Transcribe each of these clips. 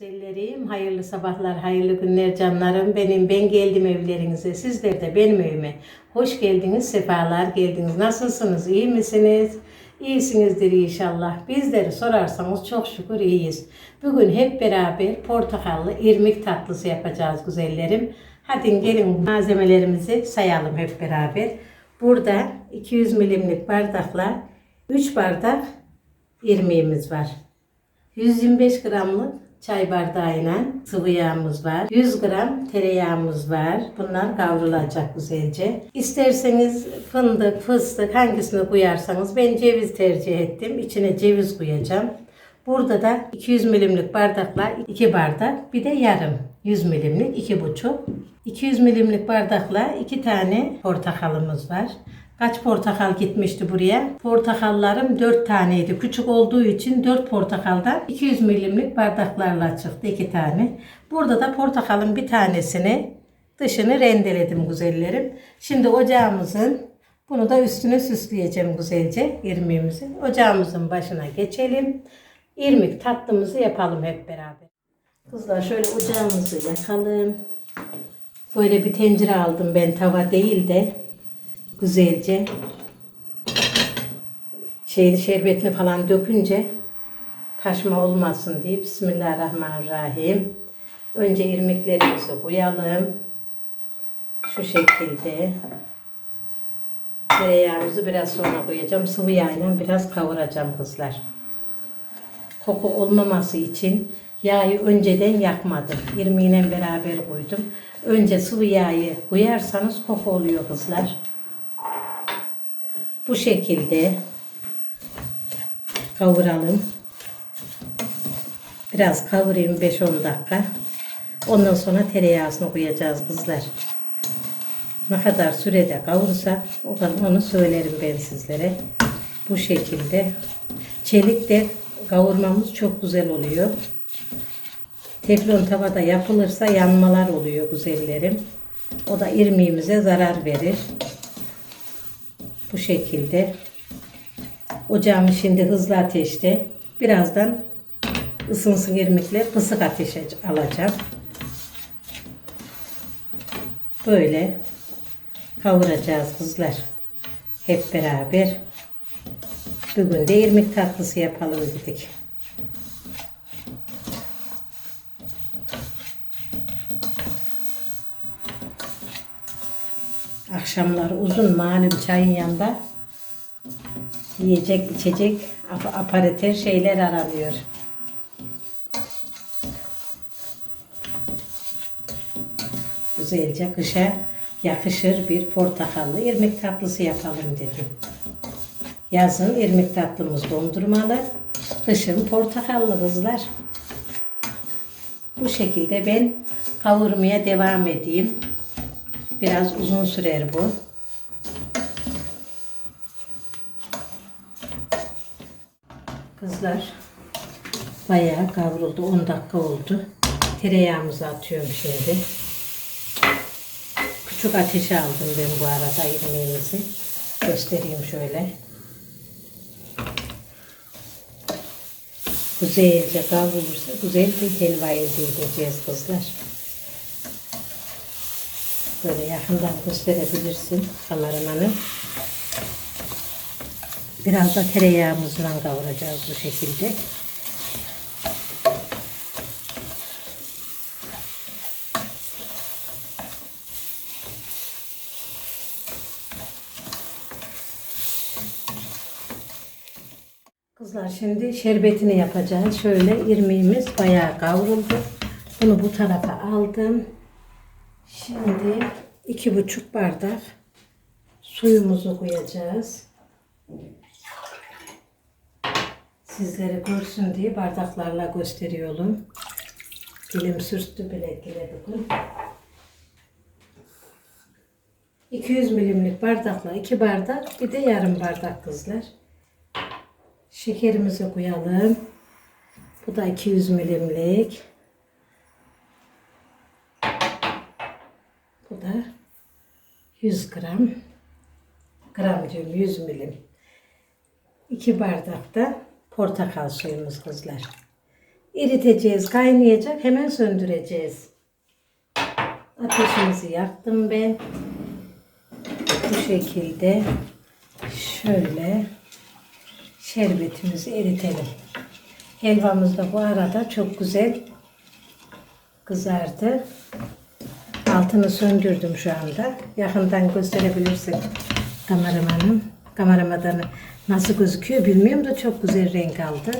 Güzellerim, hayırlı sabahlar, hayırlı günler canlarım. Benim ben geldim evlerinize. Sizler de benim evime. Hoş geldiniz, sefalar geldiniz. Nasılsınız, iyi misiniz? İyisinizdir inşallah. Bizleri sorarsanız çok şükür iyiyiz. Bugün hep beraber portakallı irmik tatlısı yapacağız güzellerim. Hadi gelin malzemelerimizi sayalım hep beraber. Burada 200 milimlik bardakla 3 bardak irmiğimiz var. 125 gramlık çay bardağıyla sıvı yağımız var. 100 gram tereyağımız var. Bunlar kavrulacak güzelce. İsterseniz fındık, fıstık hangisini koyarsanız ben ceviz tercih ettim. İçine ceviz koyacağım. Burada da 200 milimlik bardakla 2 bardak bir de yarım 100 milimlik 2,5 200 milimlik bardakla 2 tane portakalımız var. Kaç portakal gitmişti buraya? Portakallarım 4 taneydi. Küçük olduğu için 4 portakaldan 200 milimlik bardaklarla çıktı 2 tane. Burada da portakalın bir tanesini dışını rendeledim güzellerim. Şimdi ocağımızın bunu da üstüne süsleyeceğim güzelce irmiğimizi. Ocağımızın başına geçelim. İrmik tatlımızı yapalım hep beraber. Kızlar şöyle ocağımızı yakalım. Böyle bir tencere aldım ben tava değil de güzelce şeyli şerbetini falan dökünce taşma olmasın diye Bismillahirrahmanirrahim. Önce irmiklerimizi koyalım. Şu şekilde. Tereyağımızı biraz sonra koyacağım. Sıvı yağla biraz kavuracağım kızlar. Koku olmaması için yağı önceden yakmadım. İrmiğiyle beraber koydum. Önce sıvı yağı koyarsanız koku oluyor kızlar. Bu şekilde kavuralım. Biraz kavurayım 5-10 dakika. Ondan sonra tereyağısını koyacağız kızlar. Ne kadar sürede kavurursak o kadar onu söylerim ben sizlere. Bu şekilde. Çelik de kavurmamız çok güzel oluyor. Teflon tavada yapılırsa yanmalar oluyor güzellerim. O da irmiğimize zarar verir. Bu şekilde. Ocağımı şimdi hızlı ateşte. Birazdan ısınsın irmikler. Kısık ateşe alacağım. Böyle kavuracağız kızlar. Hep beraber. Bugün de irmik tatlısı yapalım dedik. Akşamlar uzun malum çayın yanında yiyecek, içecek, ap- aparatör şeyler aranıyor. Güzelce kışa yakışır bir portakallı irmik tatlısı yapalım dedim. Yazın irmik tatlımız dondurmalı, kışın portakallı kızlar. Bu şekilde ben kavurmaya devam edeyim. Biraz uzun sürer bu. Kızlar bayağı kavruldu. 10 dakika oldu. Tereyağımızı atıyorum şimdi. Küçük ateşe aldım ben bu arada irmiğimizi. Göstereyim şöyle. Güzelce kavrulursa güzel bir helva elde edeceğiz kızlar. Böyle yakından gösterebilirsin kameramanı. Biraz da tereyağımızla kavuracağız bu şekilde. Kızlar şimdi şerbetini yapacağız. Şöyle irmiğimiz bayağı kavruldu. Bunu bu tarafa aldım. Şimdi iki buçuk bardak suyumuzu koyacağız. Sizlere görsün diye bardaklarla gösteriyorum. Dilim sürttü bilekleri bugün. 200 milimlik bardakla iki bardak bir de yarım bardak kızlar. Şekerimizi koyalım. Bu da 200 milimlik. Da 100 gram. Gram diyorum 100 milim. 2 bardak da portakal suyumuz kızlar. eriteceğiz, kaynayacak. Hemen söndüreceğiz. Ateşimizi yaktım ben. Bu şekilde şöyle şerbetimizi eritelim. Helvamız da bu arada çok güzel kızardı. Altını söndürdüm şu anda. Yakından gösterebilirsin kameramanım. Kameramanı nasıl gözüküyor bilmiyorum da çok güzel renk aldı.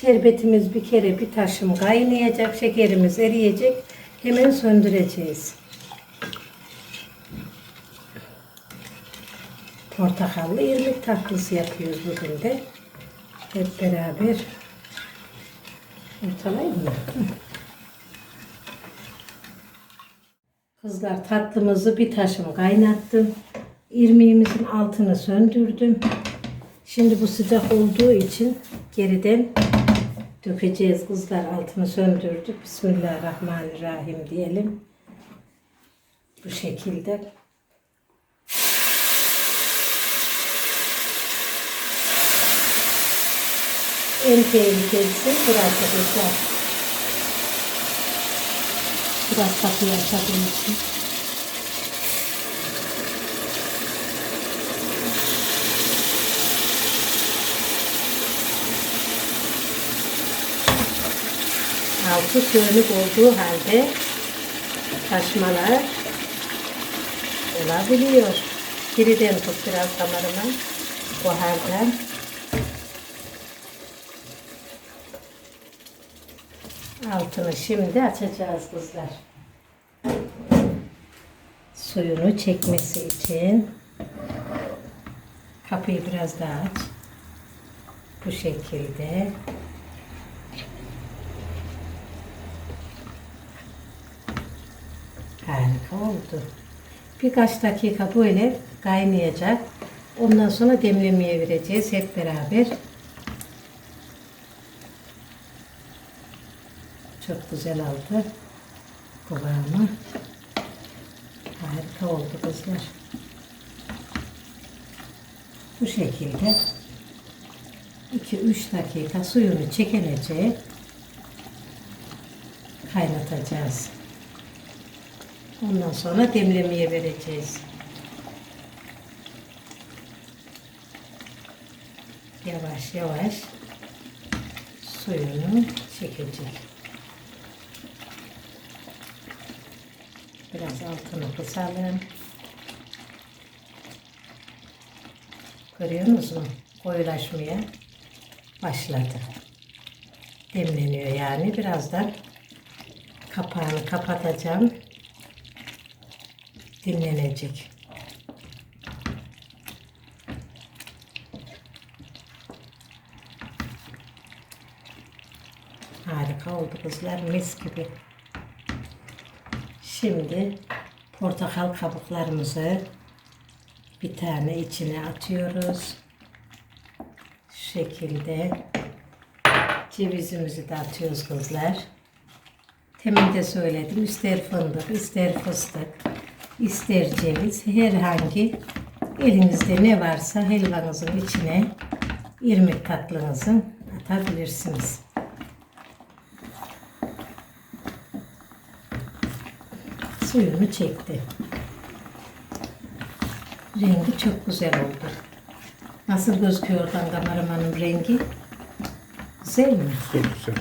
Şerbetimiz bir kere bir taşım kaynayacak. Şekerimiz eriyecek. Hemen söndüreceğiz. Portakallı irmik tatlısı yapıyoruz bugün de. Hep beraber ortalayayım mı? Hı. Kızlar tatlımızı bir taşım kaynattım. İrmiğimizin altını söndürdüm. Şimdi bu sıcak olduğu için geriden dökeceğiz kızlar. Altını söndürdük. Bismillahirrahmanirrahim diyelim. Bu şekilde. En tehlikelisi burası kızlar. Biraz kapıyı açadığım için. Altı sönük olduğu halde taşmalar olabiliyor. Biriden tut biraz kamerama. Buhardan. Altını şimdi açacağız kızlar. Suyunu çekmesi için kapıyı biraz daha aç. Bu şekilde. Harika oldu. Birkaç dakika böyle kaynayacak. Ondan sonra demlemeye vereceğiz hep beraber. Çok güzel oldu. Kıvamı. Oldu kızlar. Bu şekilde 2-3 dakika suyunu çekilecek. Kaynatacağız. Ondan sonra demlemeye vereceğiz. Yavaş yavaş suyunu çekecek. Biraz altını kısalım. Görüyor musunuz? Koyulaşmaya başladı. Demleniyor yani. Birazdan kapağını kapatacağım. Dinlenecek. Harika oldu kızlar. Mis gibi. Şimdi portakal kabuklarımızı bir tane içine atıyoruz. Şu şekilde cevizimizi de atıyoruz kızlar. Temin de söyledim. İster fındık, ister fıstık, ister ceviz. Herhangi elinizde ne varsa helvanızın içine irmik tatlınızı atabilirsiniz. Suyunu çekti. Rengi çok güzel oldu. Nasıl gözüküyor oradan kameramanın rengi? Güzel mi? Çok güzel.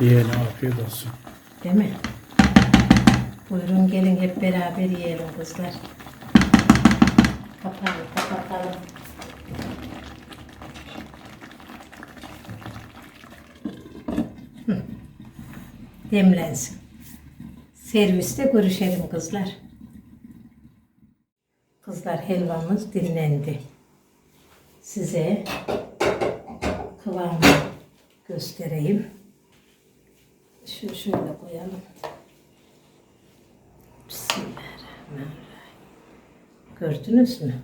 Yiyene afiyet olsun. Değil mi? Buyurun gelin hep beraber yiyelim kızlar. Kapatalım. Hı. Demlensin. Serviste görüşelim kızlar. Kızlar helvamız dinlendi. Size kıvamı göstereyim. Şu şöyle koyalım. Bismillahirrahmanirrahim. Gördünüz mü?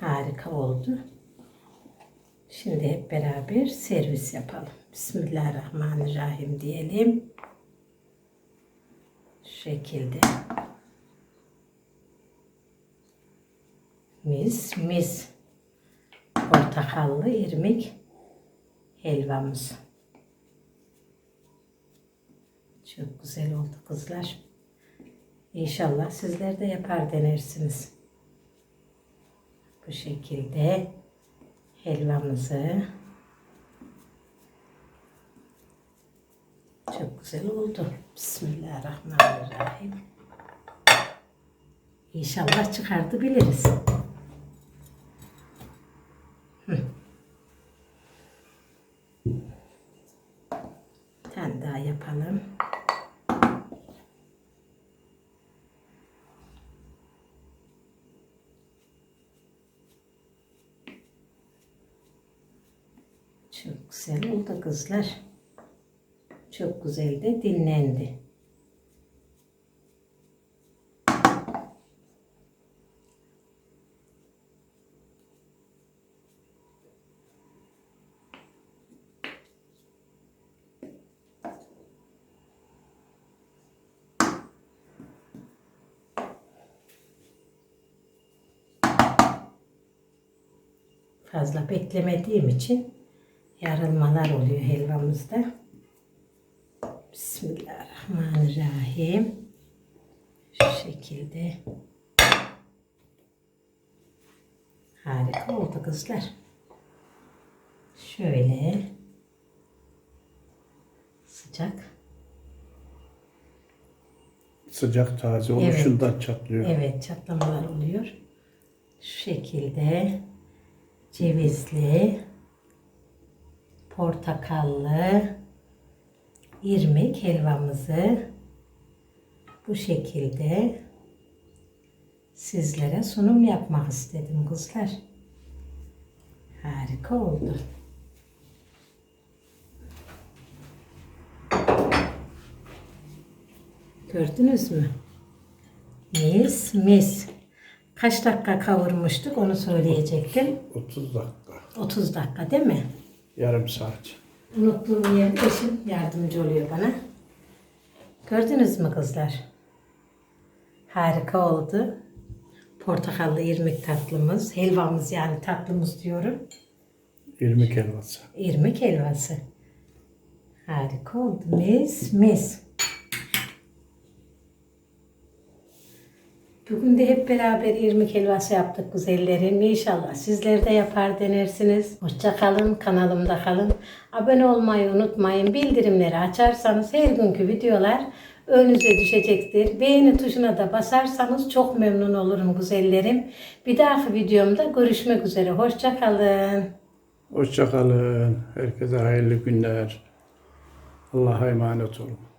Harika oldu. Şimdi hep beraber servis yapalım. Bismillahirrahmanirrahim diyelim. Şekilde. Mis mis. Portakallı irmik helvamız. Çok güzel oldu kızlar. İnşallah sizler de yapar denersiniz. Bu şekilde helvamızı çok güzel oldu. Bismillahirrahmanirrahim. İnşallah çıkardı biliriz. Hı. Bir daha yapalım. Çok güzel oldu kızlar. Çok güzel de dinlendi. Fazla beklemediğim için yarılmalar oluyor helvamızda. Bismillahirrahmanirrahim. Şu şekilde. Harika oldu kızlar. Şöyle sıcak. Sıcak taze Evet. oluşundan çatlıyor. Evet çatlamalar oluyor. Şu şekilde cevizli, portakallı, irmik helvamızı bu şekilde sizlere sunum yapmak istedim kızlar. Harika oldu. Gördünüz mü? Mis mis. Kaç dakika kavurmuştuk onu söyleyecektim. 30 dakika. 30 dakika değil mi? Yarım saat. Unuttuğum yer eşim yardımcı oluyor bana. Gördünüz mü kızlar? Harika oldu. Portakallı irmik tatlımız, helvamız yani tatlımız diyorum. İrmik helvası. İrmik helvası. Harika oldu. Mis mis. Bugün de hep beraber irmik helvası yaptık güzellerim. İnşallah sizler de yapar denersiniz. Hoşça kalın, kanalımda kalın. Abone olmayı unutmayın. Bildirimleri açarsanız her günkü videolar önünüze düşecektir. Beğeni tuşuna da basarsanız çok memnun olurum güzellerim. Bir dahaki videomda görüşmek üzere. Hoşça kalın. Hoşça kalın. Herkese hayırlı günler. Allah'a emanet olun.